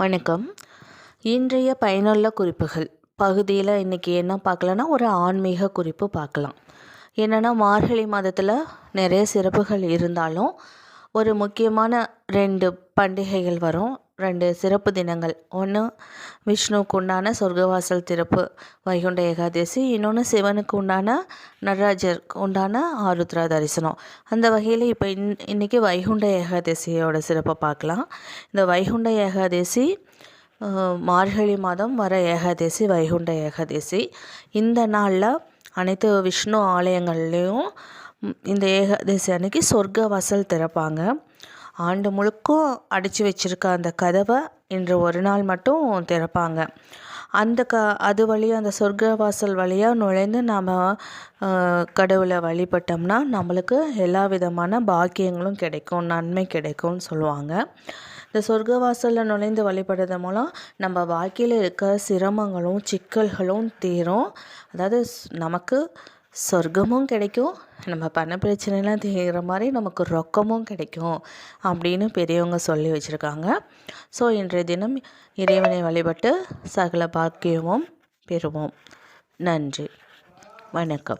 வணக்கம். இன்றைய பயனுள்ள குறிப்புகள். பகுதியில் இன்றைக்கி என்ன பார்க்கலன்னா ஒரு ஆன்மீக குறிப்பு பார்க்கலாம். என்னென்னா மார்கழி மாதத்தில் நிறைய சிறப்புகள் இருந்தாலும் ஒரு முக்கியமான ரெண்டு பண்டிகைகள் வரும். ரெண்டு சிறப்பு தினங்கள். ஒன்று விஷ்ணுவுக்கு உண்டான சொர்க்கவாசல் திறப்பு. வைகுண்ட ஏகாதசி. இன்னொன்று சிவனுக்கு உண்டான நடராஜருக்கு உண்டான ஆருத்ரா தரிசனம். அந்த வகையில் இப்போ இன் இன்றைக்கி வைகுண்ட ஏகாதசியோட சிறப்பை பார்க்கலாம். இந்த வைகுண்ட ஏகாதசி மார்கழி மாதம் வர ஏகாதசி வைகுண்ட ஏகாதசி. இந்த நாளில் அனைத்து விஷ்ணு ஆலயங்கள்லேயும் இந்த ஏகாதசி அன்னைக்கு சொர்க்க வசல் திறப்பாங்க. ஆண்டு முழுக்கும் அடைச்சி வச்சுருக்க அந்த கதவை இன்று ஒரு நாள் மட்டும் திறப்பாங்க. அந்த க அது வழியாக அந்த சொர்க்க வாசல் வழியாக நுழைந்து நாம் கடவுளை வழிபட்டோம்னா நம்மளுக்கு எல்லா விதமான பாக்கியங்களும் கிடைக்கும் நன்மை கிடைக்கும்னு சொல்லுவாங்க. இந்த சொர்க்க வாசலில் நுழைந்து வழிபடுறது மூலம் நம்ம வாழ்க்கையில் இருக்க சிரமங்களும் சிக்கல்களும் தீரும். அதாவது நமக்கு சொர்க்கமும் கிடைக்கும். நம்ம பண்ண பிரச்சனைலாம் தீர்கிற மாதிரி நமக்கு ரொக்கமும் கிடைக்கும் அப்படின்னு பெரியவங்க சொல்லி வச்சுருக்காங்க. ஸோ இன்றைய தினம் இறைவனை வழிபட்டு சகல பாக்கியமும் பெறுவோம். நன்றி. வணக்கம்.